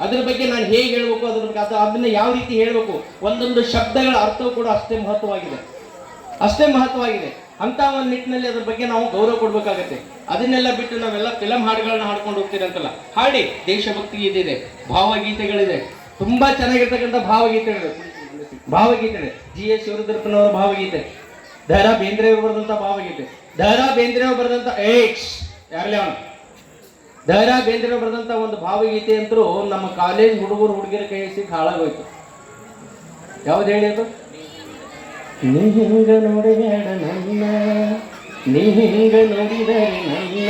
ಅದ್ರ ಬಗ್ಗೆ ನಾನು ಹೇಗೆ ಹೇಳ್ಬೇಕು ಅದ್ರ ಬಗ್ಗೆ ಅದು ಅದನ್ನ ಯಾವ ರೀತಿ ಹೇಳ್ಬೇಕು ಒಂದೊಂದು ಶಬ್ದಗಳ ಅರ್ಥವು ಕೂಡ ಅಷ್ಟೇ ಮಹತ್ವವಾಗಿದೆ. ಅಷ್ಟೇ ಮಹತ್ವವಾಗಿದೆ. ಅಂತ ಒಂದು ನಿಟ್ಟಿನಲ್ಲಿ ಅದ್ರ ಬಗ್ಗೆ ನಾವು ಗೌರವ ಕೊಡ್ಬೇಕಾಗತ್ತೆ. ಅದನ್ನೆಲ್ಲ ಬಿಟ್ಟು ನಾವೆಲ್ಲ ಫಿಲಂ ಹಾಡುಗಳನ್ನ ಹಾಡ್ಕೊಂಡು ಹೋಗ್ತೀರಿ ಅಂತಲ್ಲ. ಹಾಡಿ, ದೇಶಭಕ್ತಿ ಇದೆ ಭಾವಗೀತೆಗಳಿದೆ. ತುಂಬಾ ಚೆನ್ನಾಗಿರ್ತಕ್ಕಂಥ ಭಾವಗೀತೆಗಳು. ಭಾವಗೀತೆ ಜಿ ಎಸ್ ಶಿವರುದ್ರಪ್ಪನವರ ಭಾವಗೀತೆ. ದ ರಾ ಬರೆದಂತ ಭಾವಗೀತೆ. ದ ರಾ ಬರೆದಂತ ಏಕ್ಸ್ ಯಾರಲ್ಲೇ ಅವನು? ದ ಬೇಂದ್ರ ಬರೆದಂತ ಒಂದು ಭಾವಗೀತೆ ಅಂತರೂ ನಮ್ಮ ಕಾಲೇಜ್ ಹುಡುಗರು ಹುಡುಗಿಯರ ಕೈ ಸಿಕ್ಕ ಹಾಳಾಗೋಯ್ತು. ಯಾವ್ದು ಹೇಳಿ ಅದು? ನೀ ಹಿಂಗ ನೋಡಬೇಡ ನನ್ನ. ನೀ ಹಿಂಗ ನೋಡಿದರೆ ನನ್ನ.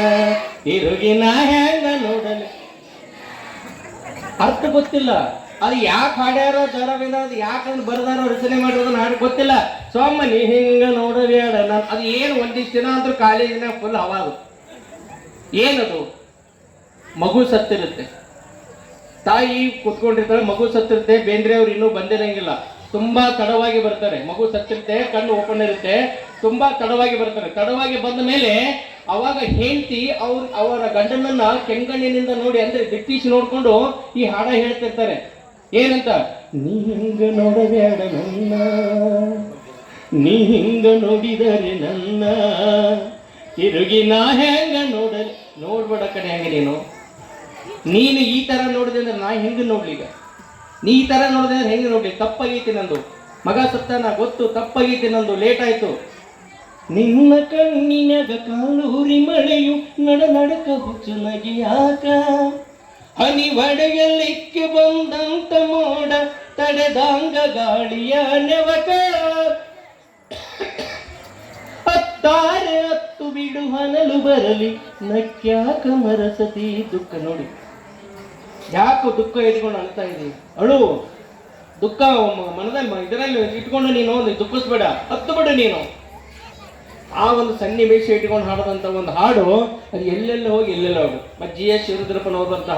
ನಾ ಹೆಂಗ ನೋಡಲಿ. ಅರ್ಥ ಗೊತ್ತಿಲ್ಲ. ಅದು ಯಾಕೆ ಹಾಡ್ಯಾರೋ ದರವಿನ ಅದು ಯಾಕೆ ಅದನ್ನ ಬರ್ದಾರೋ ರಚನೆ ಮಾಡಿರೋದನ್ನ ಹಾಡು ಗೊತ್ತಿಲ್ಲ. ಸೋಮ ನೀ ಹಿಂಗ ನೋಡಬೇಡ ನಾನು ಅದು ಏನು ಒಂದಿಷ್ಟು ದಿನ ಅಂದ್ರೆ ಕಾಲೇಜಿನ ಫುಲ್ ಅವಾಗ ಏನದು? ಮಗು ಸತ್ತಿರುತ್ತೆ. ತಾಯಿ ಕುತ್ಕೊಂಡಿರ್ತಾಳೆ ಮಗು ಸತ್ತಿರುತ್ತೆ. ಬೇಂದ್ರೆ ಅವ್ರು ಇನ್ನೂ ಬಂದಿರಂಗಿಲ್ಲ. ತುಂಬಾ ತಡವಾಗಿ ಬರ್ತಾರೆ. ಮಗು ಸತ್ತಿರುತ್ತೆ, ಕಣ್ಣು ಓಪನ್ ಇರುತ್ತೆ. ತುಂಬಾ ತಡವಾಗಿ ಬರ್ತಾರೆ. ತಡವಾಗಿ ಬಂದ ಮೇಲೆ ಅವಾಗ ಹೆಂಡತಿ ಅವ್ರ, ಅವರ ಗಂಡನನ್ನ ಕೆಂಗಣ್ಣಿನಿಂದ ನೋಡಿ, ಅಂದ್ರೆ ದಿಟ್ಟಿಸಿ ನೋಡ್ಕೊಂಡು ಈ ಹಾಡ ಹೇಳ್ತಿರ್ತಾರೆ. ಏನಂತ? ನೀ ಹಿಂಗ ನೋಡಬೇಡ ನನ್ನ. ನೀ ಹಿಂಗ ನೋಡಿದರೆ ನನ್ನ. ತಿರುಗಿ ನಾ ಹೆಂಗ ನೋಡ ನೋಡ್ಬೇಡ ಕಡೆ ಹೆಂಗ ನೀನು. ನೀನು ಈ ತರ ನೋಡಿದೆ ಅಂದ್ರೆ ನಾ ಹೆಂಗೆ ನೋಡ್ಲಿ ಈಗ? ನೀ ಈ ತರ ನೋಡಿದೆ ಅಂದ್ರೆ ಹೆಂಗೆ ನೋಡ್ಲಿ? ತಪ್ಪಾಗೈತಿ ನಂದು. ಮಗ ಸತ್ತಾನ ಗೊತ್ತು, ತಪ್ಪಾಗೈತಿ ನಂದು. ಲೇಟ್ ಆಯ್ತು. ನಿನ್ನ ಕಣ್ಣಿನಾಗ ಹುರಿ ಮಳೆಯು ನಡ ನಡಕ ಹುಚ್ಚುನಗಿ ಯಾಕ ಹನಿ ಒಡೆಯಲಿಕ್ಕೆ ಬಂದಂತ ಮೋಡ ತಡೆದಾಂಗ ಗಾಳಿಯ ನೆವಕ. ಹತ್ತು ಬಿಡು ಬರಲಿ ನಕ್ಯಾಕ ಮರಸತಿ ದುಃಖ ನೋಡಿ. ಯಾಕೋ ದುಃಖ ಇಟ್ಕೊಂಡು ಅಳ್ತಾ ಇದ್ದೀನಿ ಅಳು, ದುಃಖ ಮನದ ಮನದಲ್ಲಿ ಇದರಲ್ಲಿ ಇಟ್ಕೊಂಡು ನೀನು ದುಃಖಿಸ್ಬೇಡ ಹತ್ತು ಬಿಡು ನೀನು. ಆ ಒಂದು ಸನ್ನಿವೇಶ ಇಟ್ಕೊಂಡು ಹಾಡದಂತ ಒಂದು ಹಾಡು, ಅದು ಎಲ್ಲೆಲ್ಲ ಹೋಗಿ ಎಲ್ಲೆಲ್ಲ ಹೋಗು. ಮತ್ತೆ ಜಿ ಎಸ್